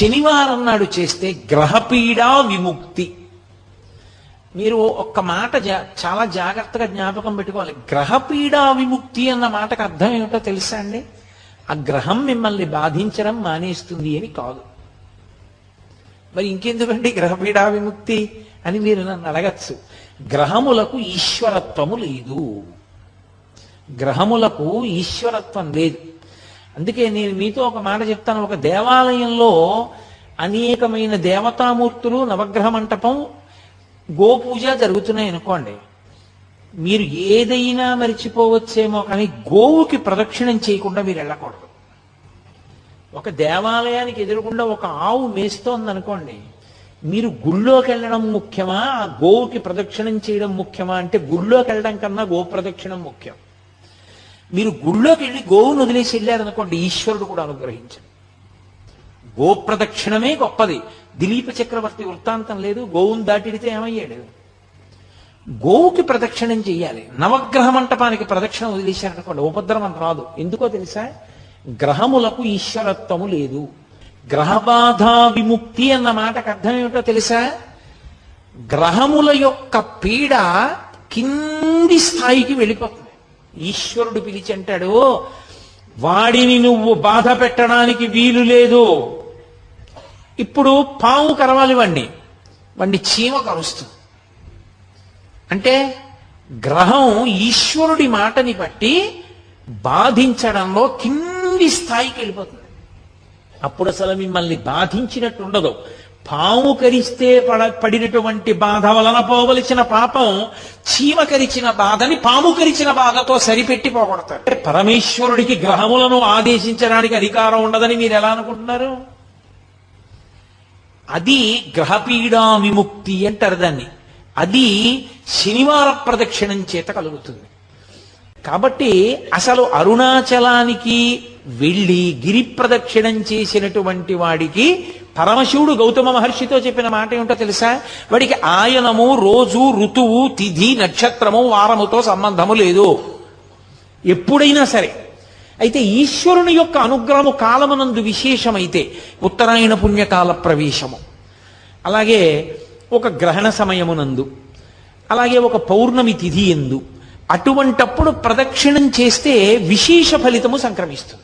శనివారం నాడు చేస్తే గ్రహపీడా విముక్తి. మీరు ఒక్క మాట జా- చాలా జాగ్రత్తగా జ్ఞాపకం పెట్టుకోవాలి. గ్రహపీడా విముక్తి అన్న మాటకు అర్థం ఏమిటో తెలుసా అండి? ఆ గ్రహం మిమ్మల్ని బాధించడం మానేస్తుంది అని కాదు. మరి ఇంకెందుకండి గ్రహపీడా విముక్తి అని మీరు నన్ను అడగచ్చు. గ్రహములకు ఈశ్వరత్వము లేదు. గ్రహములకు ఈశ్వరత్వం లేదు. అందుకే నేను మీతో ఒక మాట చెప్తాను. ఒక దేవాలయంలో అనేకమైన దేవతామూర్తులు నవగ్రహ మంటపం గోపూజ జరుగుతున్నాయి అనుకోండి. మీరు ఏదైనా మరిచిపోవచ్చేమో కానీ గోవుకి ప్రదక్షిణం చేయకుండా మీరు వెళ్ళకూడదు. ఒక దేవాలయానికి ఎదురుకుండా ఒక ఆవు మేస్తోంది అనుకోండి మీరు గుళ్ళోకి వెళ్ళడం ముఖ్యమా? ఆ గోవుకి ప్రదక్షిణం చేయడం ముఖ్యమా? అంటే గుళ్ళోకి వెళ్ళడం కన్నా గో ప్రదక్షిణం ముఖ్యం. మీరు గుళ్ళోకి వెళ్ళి గోవును వదిలేసి వెళ్ళారనుకోండి ఈశ్వరుడు కూడా అనుగ్రహించండి. గోప్రదక్షిణమే గొప్పది. దిలీప చక్రవర్తి వృత్తాంతం లేదు గోవును దాటిడితే ఏమయ్యాడు? గోవుకి ప్రదక్షిణం చెయ్యాలి. నవగ్రహ మంటపానికి ప్రదక్షిణ వదిలేశారనుకోండి ఉపద్రవం రాదు. ఎందుకో తెలుసా? గ్రహములకు ఈశ్వరత్వము లేదు. గ్రహబాధ విముక్తి అన్న మాటకు అర్థం ఏమిటో తెలుసా? గ్రహముల యొక్క పీడ కింది స్థాయికి వెళ్ళిపోతుంది. ఈశ్వరుడు పిలిచి అంటాడు వాడిని నువ్వు బాధ పెట్టడానికి వీలు లేదు. ఇప్పుడు పాము కరవాలి వండి వండి చీమ కరుస్తుంది అంటే గ్రహం ఈశ్వరుడి మాటని బట్టి బాధించడంలో కింది స్థాయికి వెళ్ళిపోతుంది. అప్పుడు అసలు మిమ్మల్ని బాధించినట్టు ఉండదు. పాము కరిస్తే పడ పడినటువంటి బాధ వలన పోవలసిన పాపం చీమ కరిచిన బాధని పాము కరిచిన బాధతో సరిపెట్టి పోగొడతారు. పరమేశ్వరుడికి గ్రహములను ఆదేశించడానికి అధికారం ఉండదని మీరు ఎలా అనుకుంటున్నారు? అది గ్రహపీడా విముక్తి అంటారు దాన్ని. అది శనివార ప్రదక్షిణం చేత కలుగుతుంది. కాబట్టి అసలు అరుణాచలానికి వెళ్ళి గిరి ప్రదక్షిణం చేసినటువంటి వాడికి పరమశివుడు గౌతమ మహర్షితో చెప్పిన మాట ఏమిటో తెలుసా? వాడికి ఆయనము రోజు ఋతువు తిథి నక్షత్రము వారముతో సంబంధము లేదు. ఎప్పుడైనా సరే. అయితే ఈశ్వరుని యొక్క అనుగ్రహము కాలమునందు విశేషమైతే ఉత్తరాయణ పుణ్యకాల ప్రవేశము. అలాగే ఒక గ్రహణ సమయమునందు అలాగే ఒక పౌర్ణమి తిథి ఎందు అటువంటప్పుడు ప్రదక్షిణం చేస్తే విశేష ఫలితము సంక్రమిస్తుంది.